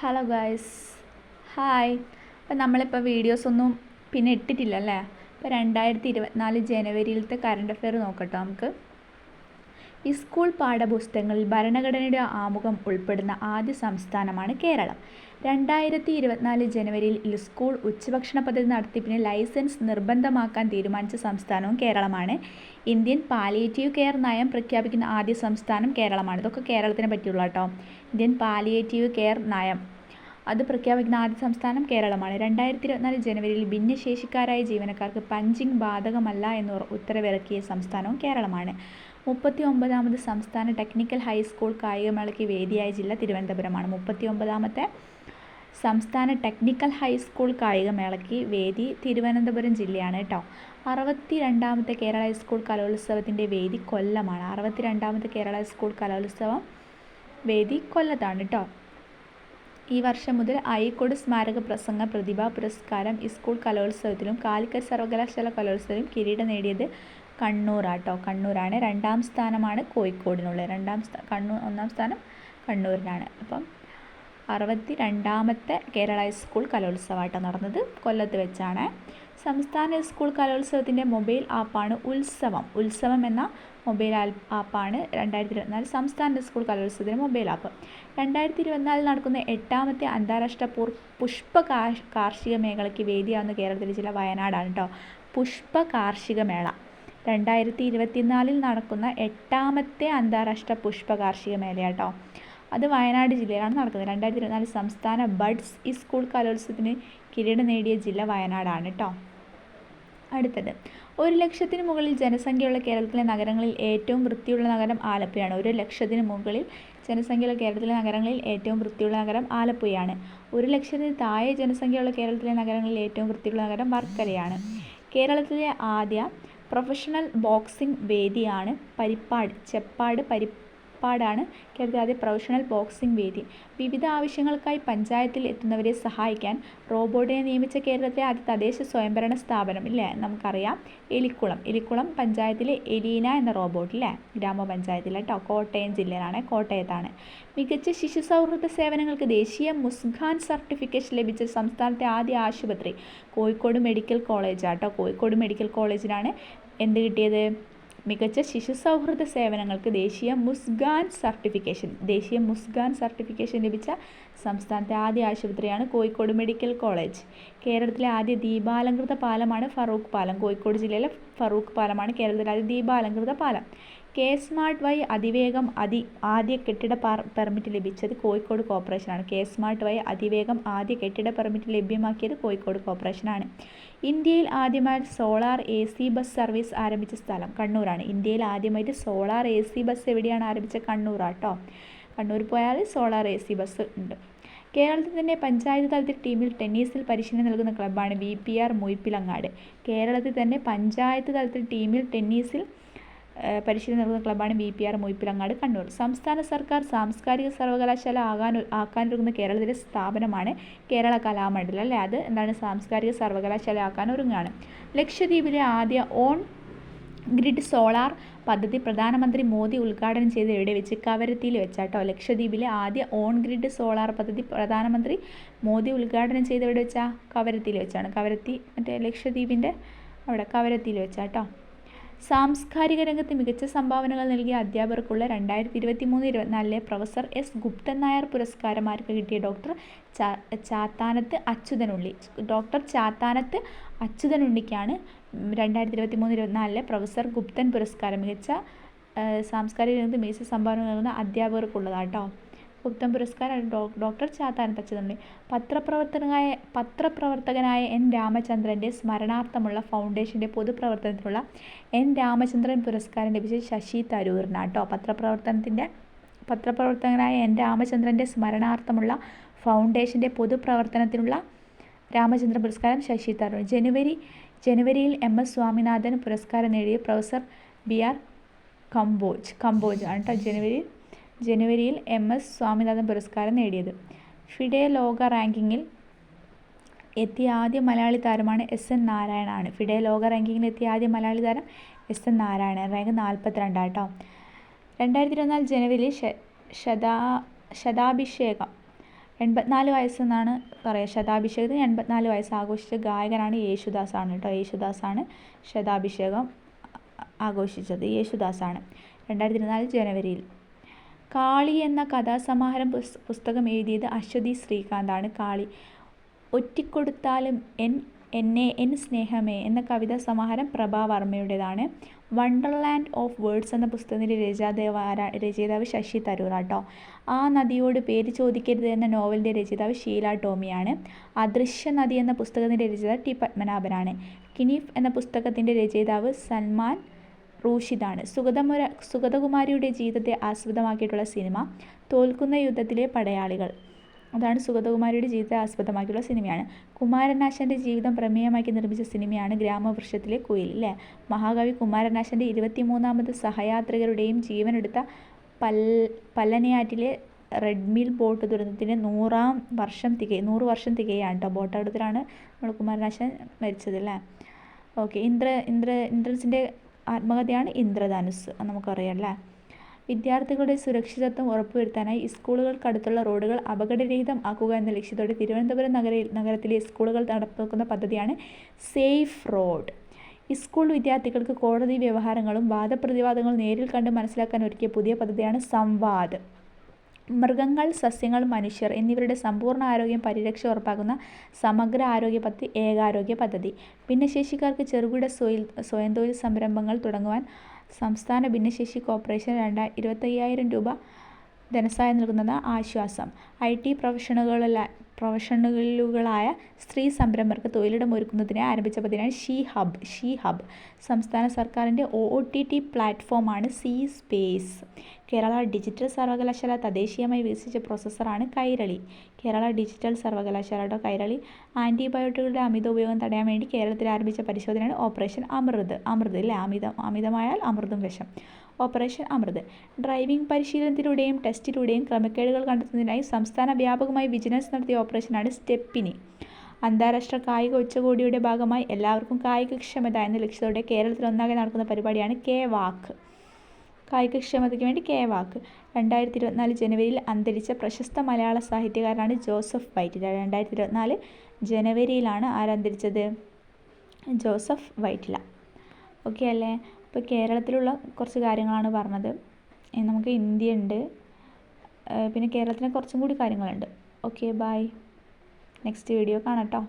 Hello guys hi അപ്പം നമ്മളിപ്പോൾ വീഡിയോസൊന്നും പിന്നെ ഇട്ടിട്ടില്ല അല്ലേ അപ്പോൾ രണ്ടായിരത്തി ഇരുപത്തിനാല് ജനുവരിയിലത്തെ കറണ്ട് അഫെയർ നോക്കട്ടോ നമുക്ക്. സ്കൂൾ പാഠപുസ്തകങ്ങളിൽ ഭരണഘടനയുടെ ആമുഖം ഉൾപ്പെടുന്ന ആദ്യ സംസ്ഥാനമാണ് കേരളം. രണ്ടായിരത്തി ഇരുപത്തിനാല് ജനുവരിയിൽ സ്കൂൾ ഉച്ചഭക്ഷണ പദ്ധതി നടത്തിപ്പിന് ലൈസൻസ് നിർബന്ധമാക്കാൻ തീരുമാനിച്ച സംസ്ഥാനവും കേരളമാണ്. ഇന്ത്യൻ പാലിയേറ്റീവ് കെയർ നയം പ്രഖ്യാപിക്കുന്ന ആദ്യ സംസ്ഥാനം കേരളമാണ്. ഇതൊക്കെ കേരളത്തിനെ പറ്റിയുള്ള കേട്ടോ ഇന്ത്യൻ പാലിയേറ്റീവ് കെയർ നയം. അത് പ്രഖ്യാപിക്കുന്ന ആദ്യ സംസ്ഥാനം കേരളമാണ്. രണ്ടായിരത്തി ഇരുപത്തിനാല് ജനുവരിയിൽ ഭിന്നശേഷിക്കാരായ ജീവനക്കാർക്ക് പഞ്ചിങ് ബാധകമല്ല എന്ന് ഉത്തരവിറക്കിയ സംസ്ഥാനവും കേരളമാണ്. മുപ്പത്തി ഒമ്പതാമത് സംസ്ഥാന ടെക്നിക്കൽ ഹൈസ്കൂൾ കായികമേളയ്ക്ക് വേദിയായ ജില്ല തിരുവനന്തപുരമാണ്. മുപ്പത്തി ഒമ്പതാമത്തെ സംസ്ഥാന ടെക്നിക്കൽ ഹൈസ്കൂൾ കായികമേളയ്ക്ക് വേദി തിരുവനന്തപുരം ജില്ലയാണ് കേട്ടോ അറുപത്തി രണ്ടാമത്തെ കേരള ഹൈസ്കൂൾ കലോത്സവത്തിന്റെ വേദി കൊല്ലമാണ്. അറുപത്തി രണ്ടാമത്തെ കേരള ഹൈസ്കൂൾ കലോത്സവം വേദി കൊല്ലത്താണ് കേട്ടോ ഈ വർഷം മുതൽ അഴീക്കോട് സ്മാരക പ്രസംഗ പ്രതിഭാ പുരസ്കാരം സ്കൂൾ കലോത്സവത്തിലും കാലിക്കറ്റ് സർവകലാശാല കലോത്സവത്തിലും കിരീടം നേടിയത് കണ്ണൂരാട്ടോ. കണ്ണൂരാണ്. രണ്ടാം സ്ഥാനമാണ് കോഴിക്കോടിനുള്ളത്. രണ്ടാം സ്ഥാ കണ്ണൂർ ഒന്നാം സ്ഥാനം കണ്ണൂരിനാണ്. അപ്പം അറുപത്തി രണ്ടാമത്തെ കേരള സ്കൂൾ കലോത്സവമായിട്ട് നടന്നത്. കൊല്ലത്ത് വെച്ചാണ്. സംസ്ഥാന സ്കൂൾ കലോത്സവത്തിന്റെ മൊബൈൽ ആപ്പാണ് ഉത്സവം. ഉത്സവം എന്ന മൊബൈൽ ആപ്പാണ് രണ്ടായിരത്തി ഇരുപത്തിനാല് സംസ്ഥാന സ്കൂൾ കലോത്സവത്തിന്റെ മൊബൈൽ ആപ്പ്. രണ്ടായിരത്തി ഇരുപത്തിനാലിൽ നടക്കുന്ന എട്ടാമത്തെ അന്താരാഷ്ട്ര പുഷ്പ കാർഷിക മേഖലയ്ക്ക് വേദിയാവുന്ന കേരളത്തിലെ ജില്ല വയനാടാണ് കേട്ടോ പുഷ്പ കാർഷിക മേള. രണ്ടായിരത്തി ഇരുപത്തിനാലിൽ നടക്കുന്ന എട്ടാമത്തെ അന്താരാഷ്ട്ര പുഷ്പ കാർഷിക മേളയാട്ടോ. അത് വയനാട് ജില്ലയിലാണ് നടക്കുന്നത്. രണ്ടായിരത്തി ഇരുപത്തിനാല് സംസ്ഥാന ബഡ്സ് ഈ സ്കൂൾ കലോത്സവത്തിന് കിരീടം നേടിയ ജില്ല വയനാടാണ് കേട്ടോ അടുത്തത്. ഒരു ലക്ഷത്തിന് മുകളിൽ ജനസംഖ്യയുള്ള കേരളത്തിലെ നഗരങ്ങളിൽ ഏറ്റവും വൃത്തിയുള്ള നഗരം ആലപ്പുഴയാണ്. ഒരു ലക്ഷത്തിന് മുകളിൽ ജനസംഖ്യയുള്ള കേരളത്തിലെ നഗരങ്ങളിൽ ഏറ്റവും വൃത്തിയുള്ള നഗരം ആലപ്പുഴയാണ്. ഒരു ലക്ഷത്തിന് താഴെ ജനസംഖ്യയുള്ള കേരളത്തിലെ നഗരങ്ങളിൽ ഏറ്റവും വൃത്തിയുള്ള നഗരം വർക്കലയാണ്. കേരളത്തിലെ ആദ്യ പ്രൊഫഷണൽ ബോക്സിംഗ് വേദിയാണ് പരിപ്പാട് ചെപ്പാട് പരി പാടാണ് കേരളത്തിലെ പ്രൊഫഷണൽ ബോക്സിംഗ് വേദി. വിവിധ ആവശ്യങ്ങൾക്കായി പഞ്ചായത്തിൽ എത്തുന്നവരെ സഹായിക്കാൻ റോബോട്ടിനെ നിയമിച്ച കേരളത്തിലെ ആദ്യ തദ്ദേശ സ്വയംഭരണ സ്ഥാപനം ഇല്ലേ? നമുക്കറിയാം. എലിക്കുളം. എലിക്കുളം പഞ്ചായത്തിലെ എലീന എന്ന റോബോട്ട് ഇല്ലേ? ഗ്രാമപഞ്ചായത്തിലെ കേട്ടോ. കോട്ടയം ജില്ലയിലാണ്. കോട്ടയത്താണ്. മികച്ച ശിശു സൗഹൃദ സേവനങ്ങൾക്ക് ദേശീയ മുസ്ഖാൻ സർട്ടിഫിക്കറ്റ് ലഭിച്ച സംസ്ഥാനത്തെ ആദ്യ ആശുപത്രി കോഴിക്കോട് മെഡിക്കൽ കോളേജാണ് ആട്ടോ കോഴിക്കോട് മെഡിക്കൽ കോളേജിലാണ് എന്ത് കിട്ടിയത്? മികച്ച ശിശു സൗഹൃദ സേവനങ്ങൾക്ക് ദേശീയ മുസ്ഗാൻ സർട്ടിഫിക്കേഷൻ ദേശീയ മുസ്ഗാൻ സർട്ടിഫിക്കേഷൻ ലഭിച്ച സംസ്ഥാനത്തെ ആദ്യ ആശുപത്രിയാണ് കോഴിക്കോട് മെഡിക്കൽ കോളേജ്. കേരളത്തിലെ ആദ്യ ദീപാലംകൃത പാലമാണ് ഫറൂഖ് പാലം. കോഴിക്കോട് ജില്ലയിലെ ഫറൂഖ് പാലമാണ് കേരളത്തിലെ ആദ്യ ദീപാലംകൃത പാലം. കെ സ്മാർട്ട് വഴി അതിവേഗം അതി ആദ്യ കെട്ടിട പെർമിറ്റ് ലഭിച്ചത് കോഴിക്കോട് കോർപ്പറേഷനാണ്. കെ സ്മാർട്ട് വഴി അതിവേഗം ആദ്യ കെട്ടിട പെർമിറ്റ് ലഭ്യമാക്കിയത് കോഴിക്കോട് കോർപ്പറേഷനാണ്. ഇന്ത്യയിൽ ആദ്യമായി solar A C bus service ആരംഭിച്ച സ്ഥലം കണ്ണൂരാണ്. ഇന്ത്യയിൽ ആദ്യമായിട്ട് സോളാർ എ സി ബസ് എവിടെയാണ് ആരംഭിച്ച? കണ്ണൂറാട്ടോ കണ്ണൂർ പോയാൽ സോളാർ എ സി ബസ് ഉണ്ട്. കേരളത്തിൽ തന്നെ പഞ്ചായത്ത് തലത്തിൽ ടീമിൽ ടെന്നീസിൽ പരിശീലനം നൽകുന്ന ക്ലബ്ബാണ് വി പി ആർ മുയിപ്പിലങ്ങാട്. കേരളത്തിൽ തന്നെ പഞ്ചായത്ത് തലത്തിൽ ടീമിൽ ടെന്നീസിൽ പരിശീലനം നൽകുന്ന ക്ലബ്ബാണ് B P R Muzhappilangad Kannur. സംസ്ഥാന സർക്കാർ സാംസ്കാരിക സർവകലാശാല ആകാൻ ആക്കാനൊരുങ്ങുന്ന കേരളത്തിലെ സ്ഥാപനമാണ് കേരള കലാമണ്ഡലം അല്ലേ? അത് എന്താണ്? സാംസ്കാരിക സർവകലാശാല ആക്കാൻ ഒരുങ്ങുകയാണ്. ലക്ഷദ്വീപിലെ ആദ്യ ഓൺ ഗ്രിഡ് സോളാർ പദ്ധതി പ്രധാനമന്ത്രി മോദി ഉദ്ഘാടനം ചെയ്ത് എവിടെ വെച്ച്? കവരത്തിയിൽ വെച്ചാട്ടോ. ലക്ഷദ്വീപിലെ ആദ്യ ഓൺ ഗ്രിഡ് സോളാർ പദ്ധതി പ്രധാനമന്ത്രി മോദി ഉദ്ഘാടനം ചെയ്ത് എവിടെ വെച്ചാൽ കവരത്തിയിൽ വെച്ചാണ്. കവരത്തി മറ്റേ ലക്ഷദ്വീപിന്റെ അവിടെ കവരത്തിയിൽ വെച്ചാട്ടോ. സാംസ്കാരിക രംഗത്ത് മികച്ച സംഭാവനകൾ നൽകിയ അധ്യാപകർക്കുള്ള രണ്ടായിരത്തി ഇരുപത്തി മൂന്ന് ഇരുപത്തിനാലിലെ പ്രൊഫസർ എസ് ഗുപ്തൻ നായർ പുരസ്കാരം ആർക്ക് കിട്ടിയ ഡോക്ടർ ചാത്താനത്ത് അച്യുതനുള്ളി. ഡോക്ടർ ചാത്താനത്ത് അച്യുതനുള്ളിക്കാണ് രണ്ടായിരത്തി ഇരുപത്തി മൂന്ന് ഇരുപത്തിനാലിലെ പ്രൊഫസർ ഗുപ്തൻ പുരസ്കാരം മികച്ച സാംസ്കാരിക രംഗത്ത് മികച്ച സംഭാവന നൽകുന്ന അധ്യാപകർക്കുള്ളതാട്ടോ ഗുപ്തൻ പുരസ്കാരം ഡോക്ടർ ചാത്താനത്ത് പച്ചതണ്ണി പത്രപ്രവർത്തകനായ പത്രപ്രവർത്തകനായ എൻ രാമചന്ദ്രന്റെ സ്മരണാർത്ഥമുള്ള ഫൗണ്ടേഷന്റെ പൊതുപ്രവർത്തനത്തിനുള്ള എൻ രാമചന്ദ്രൻ പുരസ്കാരം ലഭിച്ച ശശി തരൂറിനാണ് കേട്ടോ. പത്രപ്രവർത്തനത്തിന്റെ പത്രപ്രവർത്തകനായ എൻ രാമചന്ദ്രന്റെ സ്മരണാർത്ഥമുള്ള ഫൗണ്ടേഷന്റെ പൊതുപ്രവർത്തനത്തിനുള്ള രാമചന്ദ്രൻ പുരസ്കാരം ശശി തരൂർ ജനുവരി ജനുവരിയിൽ എം എസ് സ്വാമിനാഥൻ പുരസ്കാരം നേടിയ professor B R Kamboj Kamboj ആണ് കേട്ടോ. ജനുവരിയിൽ ജനുവരിയിൽ എം എസ് സ്വാമിനാഥൻ പുരസ്കാരം നേടിയത്. ഫിഡെ ലോക റാങ്കിങ്ങിൽ എത്തിയ ആദ്യ മലയാളി താരമാണ് എസ് എൻ നാരായണാണ് ഫിഡെ ലോക റാങ്കിങ്ങിൽ എത്തിയ ആദ്യ മലയാളി താരം എസ് എൻ നാരായണൻ റാങ്ക് നാൽപ്പത്തിരണ്ടാണ് കേട്ടോ രണ്ടായിരത്തി ഇരുപത്തിനാല് ജനുവരിയിൽ ശതാ ശതാഭിഷേകം. എൺപത്തിനാല് വയസ്സെന്നാണ് പറയുക ശതാഭിഷേകത്തിന് എൺപത്തിനാല് വയസ്സ് ആഘോഷിച്ച ഗായകനാണ് യേശുദാസാണ് കേട്ടോ. യേശുദാസാണ് ശതാഭിഷേകം ആഘോഷിച്ചത്. യേശുദാസാണ് രണ്ടായിരത്തി ഇരുപത്തിനാല് ജനുവരിയിൽ. കാളി എന്ന കഥാസമാഹാരം പുസ്തകം എഴുതിയത് അശ്വതി ശ്രീകാന്താണ്. കാളി ഒറ്റിക്കൊടുത്താലും എൻ എന്നെ എൻ സ്നേഹമേ എന്ന കവിതാ സമാഹാരം പ്രഭാ വർമ്മയുടേതാണ്. വണ്ടർലാൻഡ് ഓഫ് വേർഡ്സ് എന്ന പുസ്തകത്തിന്റെ ആരാ രചയിതാവ് ശശി തരൂർ ആട്ടോ ആ നദിയോട് പേര് ചോദിക്കരുത് എന്ന നോവലിന്റെ രചയിതാവ് ഷീല ടോമിയാണ്. അദൃശ്യ നദി എന്ന പുസ്തകത്തിന്റെ രചയിതാവ് ടി പത്മനാഭനാണ്. കിനിഫ് എന്ന പുസ്തകത്തിന്റെ രചയിതാവ് സൽമാൻ റൂഷിദാണ്. സുഗതമുര സുഗതകുമാരിയുടെ ജീവിതത്തെ ആസ്പദമാക്കിയിട്ടുള്ള സിനിമ തോൽക്കുന്ന യുദ്ധത്തിലെ പടയാളികൾ. അതാണ് സുഗതകുമാരിയുടെ ജീവിതത്തെ ആസ്പദമാക്കിയുള്ള സിനിമയാണ്. കുമാരനാശാന്റെ ജീവിതം പ്രമേയമാക്കി നിർമ്മിച്ച സിനിമയാണ് ഗ്രാമവൃക്ഷത്തിലെ കുയിൽ അല്ലേ മഹാകവി കുമാരനാശാന്റെ ഇരുപത്തിമൂന്നാമത് സഹയാത്രികരുടെയും ജീവനെടുത്ത പൽ പല്ലനയാറ്റിലെ റെഡ്മിൽ ബോട്ട് ദുരന്തത്തിന് നൂറാം വർഷം തികയും നൂറ് വർഷം തികയാണ് കേട്ടോ ബോട്ട് അപകടത്തിലാണ് നമ്മൾ കുമാരനാശൻ മരിച്ചത് അല്ലേ ഓക്കെ. ഇന്ദ്ര ഇന്ദ്ര ഇന്ദ്രൻസിന്റെ ആത്മകഥയാണ് ഇന്ദ്രധനുസ് നമുക്കറിയാമല്ലേ വിദ്യാർത്ഥികളുടെ സുരക്ഷിതത്വം ഉറപ്പുവരുത്താനായി സ്കൂളുകൾക്കടുത്തുള്ള റോഡുകൾ അപകടരഹിതം ആക്കുക എന്ന ലക്ഷ്യത്തോടെ തിരുവനന്തപുരം നഗര നഗരത്തിലെ സ്കൂളുകൾ നടപ്പാക്കുന്ന പദ്ധതിയാണ് സേഫ് റോഡ്. സ്കൂൾ വിദ്യാർത്ഥികൾക്ക് കോടതി വ്യവഹാരങ്ങളും വാദപ്രതിവാദങ്ങളും നേരിൽ കണ്ട് മനസ്സിലാക്കാൻ ഒരുക്കിയ പുതിയ പദ്ധതിയാണ് സംവാദ്. മൃഗങ്ങൾ സസ്യങ്ങൾ മനുഷ്യർ എന്നിവരുടെ സമ്പൂർണ ആരോഗ്യം പരിരക്ഷ ഉറപ്പാക്കുന്ന സമഗ്ര ആരോഗ്യ പദ്ധതി ഏകാരോഗ്യ പദ്ധതി. ഭിന്നശേഷിക്കാർക്ക് ചെറുകിട സ്വയം സ്വയം തൊഴിൽ സംരംഭങ്ങൾ തുടങ്ങുവാൻ സംസ്ഥാന ഭിന്നശേഷി കോർപ്പറേഷൻ രണ്ടായി ഇരുപത്തയ്യായിരം രൂപ ധനസഹായം നൽകുന്നത് ആശ്വാസം. ഐ ടി പ്രൊഫഷണലുകളായ സ്ത്രീ സംരംഭർക്ക് തൊഴിലിടം ഒരുക്കുന്നതിനെ ആരംഭിച്ച പദ്ധതിയാണ് ഷീ ഹബ് ഷീ ഹബ്. സംസ്ഥാന സർക്കാരിന്റെ ഒ ഒ ടി ടി പ്ലാറ്റ്ഫോമാണ് സി സ്പേസ്. കേരള ഡിജിറ്റൽ സർവകലാശാല തദ്ദേശീയമായി വികസിച്ച പ്രോസസ്സറാണ് കൈരളി. കേരള ഡിജിറ്റൽ സർവകലാശാലയുടെ കൈരളി ആന്റിബയോട്ടിക്കുകളുടെ അമിത ഉപയോഗം തടയാൻ വേണ്ടി കേരളത്തിൽ ആരംഭിച്ച പരിശോധനയാണ് ഓപ്പറേഷൻ അമൃത്. അമൃത് അല്ലേ? അമിതം അമിതമായാൽ അമൃതും വിഷം. ഓപ്പറേഷൻ അമൃത്. ഡ്രൈവിംഗ് പരിശീലനത്തിലൂടെയും ടെസ്റ്റിലൂടെയും ക്രമക്കേടുകൾ കണ്ടെത്തുന്നതിനായി സംസ്ഥാന വ്യാപകമായി വിജിലൻസ് നടത്തിയ ഓപ്പറേഷനാണ് സ്റ്റെപ്പിനി. അന്താരാഷ്ട്ര കായിക ഉച്ചകോടിയുടെ ഭാഗമായി എല്ലാവർക്കും കായികക്ഷമത എന്ന ലക്ഷ്യത്തോടെ കേരളത്തിൽ ഒന്നാകെ നടക്കുന്ന പരിപാടിയാണ് കെ വാക്ക്. കായികക്ഷമതയ്ക്ക് വേണ്ടി കെ വാക്ക്. രണ്ടായിരത്തി ഇരുപത്തിനാല് ജനുവരിയിൽ അന്തരിച്ച പ്രശസ്ത മലയാള സാഹിത്യകാരനാണ് ജോസഫ് വൈറ്റില രണ്ടായിരത്തി ഇരുപത്തിനാല് ജനുവരിയിലാണ് ആരന്തരിച്ചത് ജോസഫ് വൈറ്റില. ഓക്കെ അല്ലേ? അപ്പോൾ കേരളത്തിലുള്ള കുറച്ച് കാര്യങ്ങളാണ് പറഞ്ഞത്. നമുക്ക് ഇന്ത്യ ഉണ്ട്. പിന്നെ കേരളത്തിന് കുറച്ചും കൂടി കാര്യങ്ങളുണ്ട്. ഓക്കെ ബായ് നെക്സ്റ്റ് വീഡിയോ കാണാം കേട്ടോ